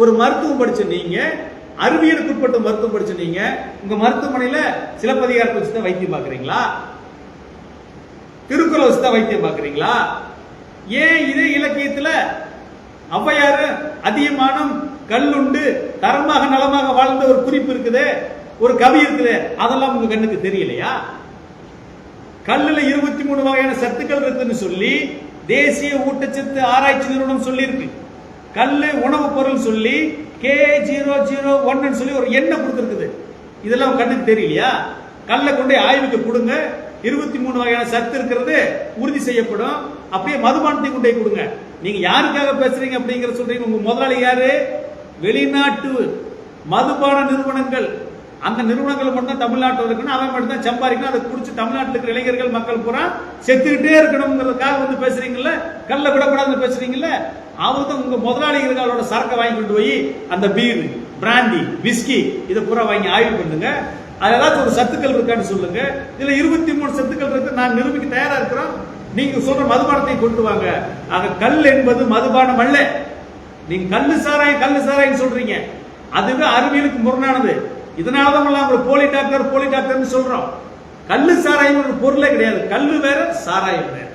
ஒரு மருத்துவம் படிச்ச நீங்க அறிவியலுக்கு உட்பட்ட மருத்துவம் படிச்ச நீங்க உங்க மருத்துவமனையில சிலப்பதிகாரத்தை வச்சு தான் வைத்தியம் பாக்குறீங்களா திருக்குறள் வச்சு தான் வைத்தியம் பாக்குறீங்களா ஏன் இதே இலக்கியத்துல ஔவையாரு அதிகமானம் கல்லுண்டு தரமாக நலமாக வாழ்ந்த ஒரு குறிப்பு இருக்குது ஒரு கவி இருக்குது அதெல்லாம் உங்க கண்ணுக்கு தெரியலையா? கல்லுல இருபத்தி மூணு வகையான சத்துக்கள் இருக்குன்னு சொல்லி தேசிய ஊட்டச்சத்து ஆராய்ச்சி நிறுவனம் சொல்லியிருக்கு. கல் உணவுப் பொருள் சொல்லி கே ஜீரோ ஜீரோ ஒன்னு சொல்லி ஒரு எண்ணெய் கொடுத்துருக்குது. இதெல்லாம் கண்ணுக்கு தெரியலையா? கல்லை கொண்டு ஆய்வுக்கு கொடுங்க. இருபத்தி மூணு வகையான சத்து இருக்கிறது உறுதி செய்யப்படும். அப்படியே மதுபானத்தை கொண்டு போய் கொடுங்க. நீங்க யாருக்காக பேசுறீங்க அப்படிங்கிற சொல்றீங்க. உங்க முதலாளி யாரு? வெளிநாட்டு மதுபான நிறுவனங்கள். அந்த நிறுவனங்கள் மட்டும் தான் தமிழ்நாட்டில் இருக்கணும். அவன் மட்டும் தான் சம்பாதிக்கணும். அதை குடிச்சு தமிழ்நாட்டில் இருக்கிற இளைஞர்கள் மக்கள் பூரா செத்துக்கிட்டே இருக்கணுங்கிறதுக்காக வந்து பேசுறீங்கல்ல? கல்ல விடக்கூடாதுன்னு பேசுறீங்கல்ல? அவர் தான் உங்க முதலாளிகளோட சரக்கை வாங்கி கொண்டு போய் அந்த பீர் பிராந்தி விஸ்கி இதை பூரா வாங்கி ஆய்வு பண்ணுங்க. அது ஏதாச்சும் ஒரு சத்துக்கள் இருக்கான்னு சொல்லுங்க. இதுல இருபத்தி மூணு சத்துக்கள் இருக்கு. நான் நிரூபிக்க தயாரா இருக்கிறோம். நீங்க சொல்ற மதுபானத்தை கொண்டு வாங்க. ஆக கல் என்பது மதுபானம் அல்ல. நீங்க கல்லு சாராயம் கல்லு சாராயம் சொல்றீங்க. அதுவே அறிவியலுக்கு முரணானது. இதனாலதான் உங்களை அவங்க போலி டாக்டர் போலி டாக்டர்னு சொல்றோம். கல்லு சாராயம் ஒரு பொருளே கிடையாது. கல்லு வேற சாராயம் வேற.